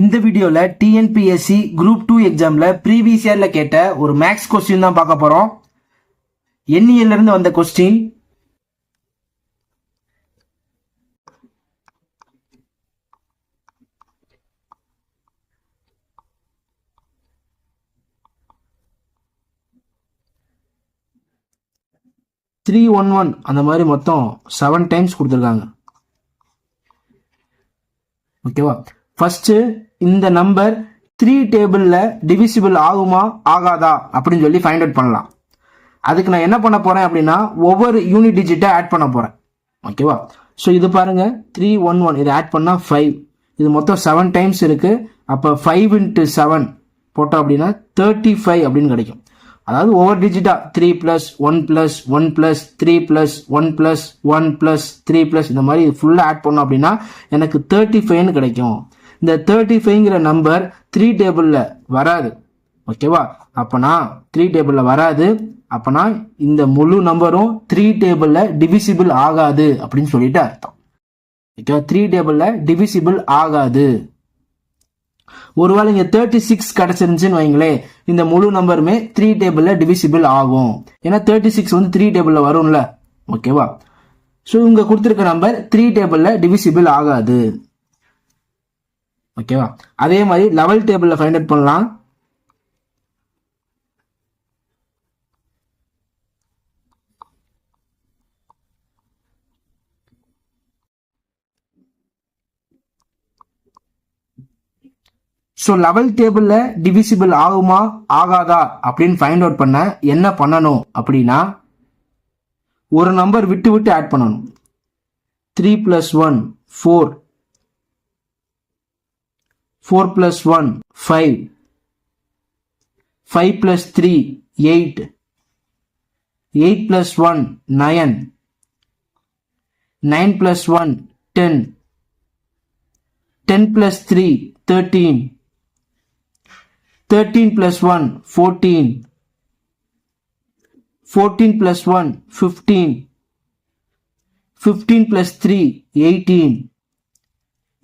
இந்த வீடியோல TNPSC group two எக்ஸாம்ல ப்ரீவியஸ் இயர்ல கேட்ட ஒரு மேக்ஸ் கொஸ்டின் தான் பார்க்க போறோம். எண்ணியல்ல இருந்து வந்த கொஸ்டின் த்ரீ ஒன் ஒன் அந்த மாதிரி மொத்தம் செவன் டைம்ஸ் கொடுத்துருக்காங்க. ஓகேவா ஃபஸ்ட்டு இந்த நம்பர் த்ரீ டேபிளில் டிவிசிபிள் ஆகுமா ஆகாதா? அப்படின்னு சொல்லி ஃபைண்ட் அவுட் பண்ணலாம். அதுக்கு நான் என்ன பண்ண போகிறேன் அப்படின்னா ஒவ்வொரு யூனிட் டிஜிட்டை ஆட் பண்ண போகிறேன் ஓகேவா ஸோ இது பாருங்க த்ரீ ஒன் ஒன் இதை ஆட் பண்ணால் ஃபைவ் இது மொத்தம் செவன் டைம்ஸ் இருக்குது அப்போ ஃபைவ் இன்ட்டு செவன் போட்டோம் அப்படின்னா தேர்ட்டி ஃபைவ் அப்படின்னு கிடைக்கும். அதாவது ஒவ்வொரு டிஜிட்டா three plus one plus one plus three plus one plus one plus three plus இந்த மாதிரி ஃபுல்லாக ஆட் பண்ணோம் அப்படின்னா எனக்கு தேர்ட்டி ஃபைவ்னு கிடைக்கும். இந்த தேர்ட்டி ஃபைவ்ங்கிற நம்பர் த்ரீ டேபிளில் வராது. ஓகேவா அப்போனா த்ரீ டேபிளில் வராது. அப்போனா இந்த முழு நம்பரும் த்ரீ டேபிளில் டிவிசிபிள் ஆகாது அப்படின்னு சொல்லிட்டு அர்த்தம். ஓகேவா த்ரீ டேபிளில் டிவிசிபிள் ஆகாது. ஒருவேளை இங்கே தேர்ட்டி சிக்ஸ் கிடச்சிருந்துச்சின்னு வைங்களேன் இந்த முழு நம்பருமே த்ரீ டேபிளில் டிவிசிபிள் ஆகும். ஏன்னா தேர்ட்டி சிக்ஸ் வந்து த்ரீ டேபிளில் வரும்ல. ஓகேவா ஸோ இங்கே கொடுத்துருக்க நம்பர் த்ரீ டேபிளில் டிவிசிபிள் ஆகாது. ஓகேவா அதே மாதிரி லெவல் டேபிளில் ஃபைண்ட் அவுட் பண்ணலாம். ஸோ லெவல் டேபிளில் டிவிசிபிள் ஆகுமா? ஆகாதா? அப்படின்னு ஃபைண்ட் அவுட் பண்ண என்ன பண்ணணும் அப்படின்னா ஒரு நம்பர் விட்டு விட்டு ஆட் பண்ணணும். Three plus one four 4 plus 1, 5. 5 plus 3, 8. 8 plus 1, 9. 9 plus 1, 10. 10 plus 3, 13. 13 plus 1, 14. 14 plus 1, 15. 15 plus 3, 18.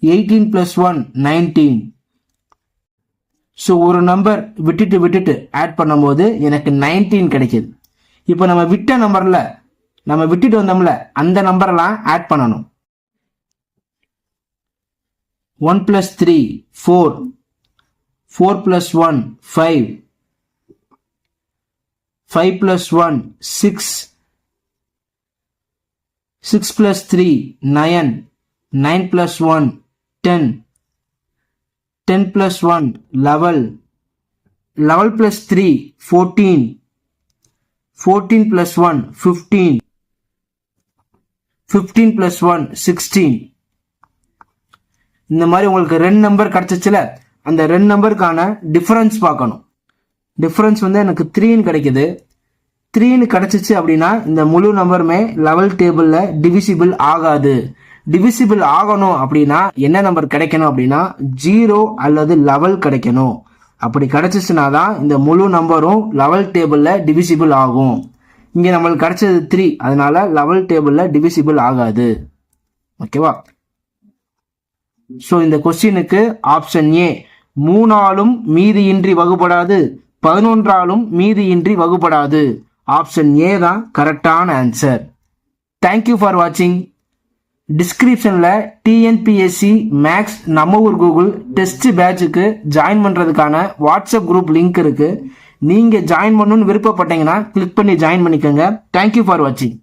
18 plus 1, 19. So ஒரு நம்பர் விட்டுட்டு விட்டுட்டு ஆட் பண்ணும்போது எனக்கு நைன்டீன் கிடைக்கிது. இப்போ நம்ம விட்ட நம்பரில் நம்ம விட்டுட்டு வந்தோம்ல அந்த நம்பரெல்லாம் ஆட் பண்ணணும். One plus three four four plus one five five plus one six six plus three nine nine plus one ten 10 plus 1, 11. 11 plus 3, 14. 14 plus 1, 15. 15 plus 1, 16. இந்த மாதிரி உங்களுக்கு ரெண்டு நம்பர் கிடைச்சிச்சுல அந்த ரெண்டு நம்பருக்கான டிஃப்ரென்ஸ் பார்க்கணும் டிஃப்ரென்ஸ் வந்து எனக்கு த்ரீன்னு கிடைக்குது த்ரீன்னு கிடைச்சிச்சு அப்படின்னா இந்த முழு நம்பருமே லெவல் டேபிளில் டிவிசிபிள் ஆகாது டிவிசிபிள் ஆகணும் அப்படின்னா என்ன நம்பர் கிடைக்கணும் அப்படின்னா ஜீரோ அல்லது லெவல் கிடைக்கணும். அப்படி கிடைச்சிச்சுனா தான் இந்த முழு நம்பரும் லெவல் டேபிளில் டிவிசிபிள் ஆகும். இங்கே நம்மளுக்கு கிடைச்சது த்ரீ அதனால லெவல் டேபிளில் டிவிசிபிள் ஆகாது. ஓகேவா ஸோ இந்த கொஸ்டினுக்கு ஆப்ஷன் ஏ மூணாலும் மீதியின்றி வகுப்படாது பதினொன்றாலும் மீதியின்றி வகுப்படாது. ஆப்ஷன் ஏ தான் கரெக்டான ஆன்சர் தேங்க்யூ ஃபார் வாட்சிங் டிஸ்கிரிப்ஷனில் டிஎன்பிஎஸ்சி மேக்ஸ் நம்ம ஊர் கூகுள் டெஸ்ட் பேட்சுக்கு ஜாயின் பண்ணுறதுக்கான வாட்ஸ்அப் குரூப் லிங்க் இருக்குது நீங்கள் ஜாயின் பண்ணணும்னு விருப்பப்பட்டீங்கன்னா கிளிக் பண்ணி ஜாயின் பண்ணிக்கோங்க. தேங்க்யூ ஃபார் வாட்சிங்